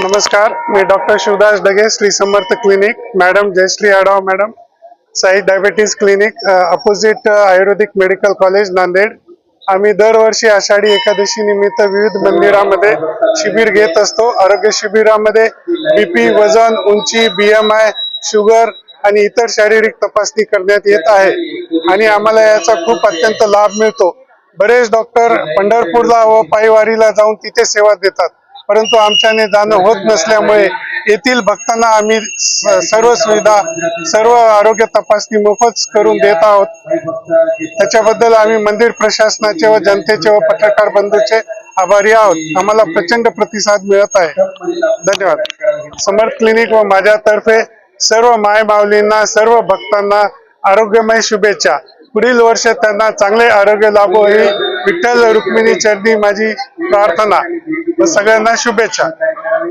नमस्कार मी doctor Shivdas Dage Shri Samarth clinic. Madam Jayashree Adhav madam. Sai diabetes clinic opposite ayurvedic medical college Nanded. आम्ही दरवर्षी आषाढी एकादशी निमित्त विविध मंदिरामध्ये शिबिर घेत असतो. आरोग्य शिबिरामध्ये बीपी वजन उंची बीएमआय शुगर आणि इतर शारीरिक तपासणी करण्यात येत आहे. आणि आम्हाला याचा खूप अत्यंत लाभ मिळतो. बरेच डॉक्टर पंढरपूरला व पायवारीला जाऊन तिथे सेवा देतात. परंतु आमच्याने जाणं होत नसल्यामुळे येथील भक्तांना आम्ही सर्व सुविधा सर्व आरोग्य तपासणी मोफत करून देत आहोत. त्याच्याबद्दल आम्ही मंदिर प्रशासनाचे व जनतेचे व पत्रकार बंधूचे आभारी आहोत. आम्हाला प्रचंड प्रतिसाद मिळत आहे. धन्यवाद. समर्थ क्लिनिक व माझ्यातर्फे सर्व माय माऊलींना सर्व भक्तांना आरोग्यमय शुभेच्छा. पुढील वर्ष त्यांना चांगले आरोग्य लाभो ही विठ्ठल रुक्मिणी चरणी माझी प्रार्थना. सगळ्यांना शुभेच्छा